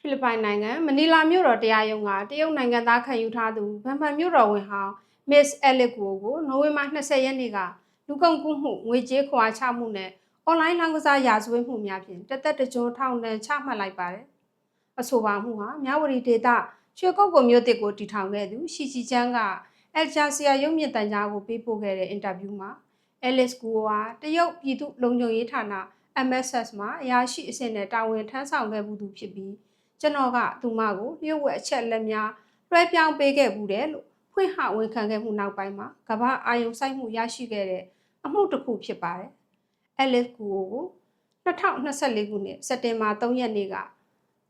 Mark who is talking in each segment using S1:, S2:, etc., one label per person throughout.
S1: ဖိလစ်ပိုင်နိုင်ငံမနီလာမြို့တော်တရားရုံးကတရုတ်နိုင်ငံသားခံယူထားသူဗန်ဖန်မြို့တော်ဝင်ဟောင်း Miss Alex Guo ကိုနိုဝင်ဘာ20ရက်နေ့ကလူကုန်ကူးမှုငွေကြေးခွာချမှုနဲ့အွန်လိုင်းလောင်းကစားရာဇဝတ်မှုများဖြင့်တသက်တကြွထောင်ဒဏ်ချမှတ်လိုက်ပါတယ်။အဆိုပါမှုဟာမြဝတီဒေသရွှေကုတ်ကုံမြို့တစ်ကိုတည်ထောင်ခဲ့သူရှီချီချန်းကအယ်ဂျာဆီယာရုပ်မြင့်တန်ကြားကိုပေးပို့ခဲ့တဲ့အင်တာဗျူးမှာ Alice Guo ဟာတရုတ်ပြည်သူ့လုံခြုံရေးဌာန MSS မှာအရာရှိအဆင့်နဲ့တာဝန်ထမ်းဆောင်ခဲ့မှုသူဖြစ်ပြီး ကျွန်တော်ကသူမကိုလျှို့ဝှက်အချက်လက်များလွှဲပြောင်းပေးခဲ့မှုတယ်လို့ဖွင့်ဟဝန်ခံခဲ့မှုနောက်ပိုင်းမှာကမ္ဘာအာယုံစိုက်မှုရရှိခဲ့တဲ့အမှုတစ်ခုဖြစ်ပါတယ်။ Alice Guo ကို2024ခုနှစ်စက်တင်ဘာ3ရက်နေ့က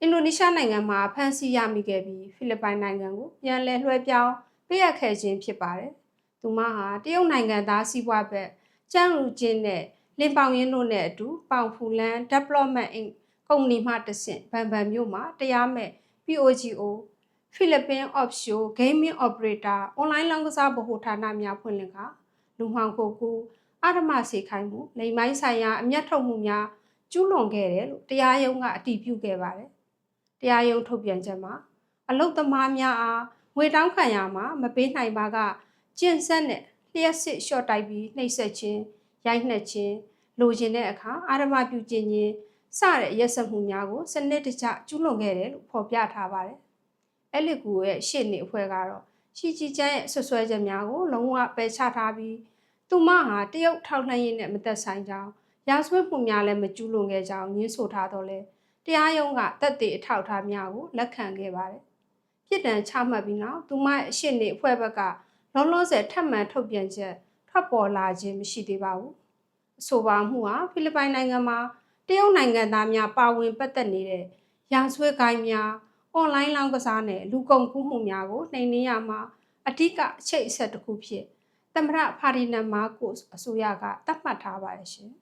S1: အင်ဒိုနီးရှားနိုင်ငံမှာဖမ်းဆီးရမိခဲ့ပြီးဖိလစ်ပိုင်နိုင်ငံကိုပြန်လည်လွှဲပြောင်းပေးအပ်ခဲ့ခြင်းဖြစ်ပါတယ်။သူမဟာတရုတ်နိုင်ငံသားစီးပွားဘက်ကျန်းလူချင်းနဲ့လင်ပေါင်ရင်းတို့နဲ့အတူပေါင်ဖူလန် Development Inc. ကုမ္ပဏီမှတဆင့်ဗန်ဗန်မြို့မှာတရားမဲ့ POGO Philippine Offshore Gaming Operator Online လောင်းကစားဗဟိုဌာနများဖွင့်လှစ်ကလူမှောင်ခိုကူအဓမ္မစေခိုင်းမှုလိမ်မိုင်းဆိုင်ရာအမျက်ထုတ်မှုများကျူးလွန်ခဲ့တယ်လို့တရားရုံးကအတည်ပြုခဲ့ပါတယ်။တရားရုံးထုတ်ပြန်ချက်မှာအလုတ်သမားများအားငွေတောင်းခံရမှာမပေးနိုင်ပါကကျင့်ဆက်နဲ့လျှက်စစ်လျှော့တိုက်ပြီးနှိပ်စက်ခြင်းရိုက်နှက်ခြင်းလိုချင်တဲ့အခါအာရမပြုခြင်းချင်း စတဲ့ရက်စက်မှုများကိုစနစ်တကျကျူးလွန်ခဲ့တယ်လို့ဖော်ပြထားပါတယ်။အဲ့လီကူရဲ့ရှေ့နေအဖွဲ့ကတော့ရှီချီချန်းရဲ့ဆွဆွဲချက်များကိုလုံးဝပယ်ချထားပြီးသူမဟာတရုတ်ထောက်လှမ်းရေးနဲ့မသက်ဆိုင်ကြောင်းရာဇဝတ်မှုများလည်းမကျူးလွန်ခဲ့ကြောင်းညင်းဆိုထားတော့လဲတရားရုံးကတက်သေးအထောက်အထားများကိုလက်ခံခဲ့ပါတယ်။ပြစ်ဒဏ်ချမှတ်ပြီးနောက်သူမရဲ့ရှေ့နေအဖွဲ့ဘက်ကလုံးလုံးဆယ်ထပ်မံထုတ်ပြန်ချက်ထွက်ပေါ်လာခြင်းမရှိသေးပါဘူး။အဆိုပါမှုဟာဖိလစ်ပိုင်နိုင်ငံမှာ တရုတ်နိုင်ငံသားများပါဝင်ပတ်သက်နေတဲ့ရာဇဝတ်ကိုင်းများအွန်လိုင်းလောင်းကစားနဲ့လူကုန်ကူးမှုများကိုနှိမ်နင်းရမှာအဓိကအချိတ်အဆက်တစ်ခုဖြစ်သမရဖာဒီနန်မာကိုအစိုးရကသတ်မှတ်ထားပါရဲ့ရှင်။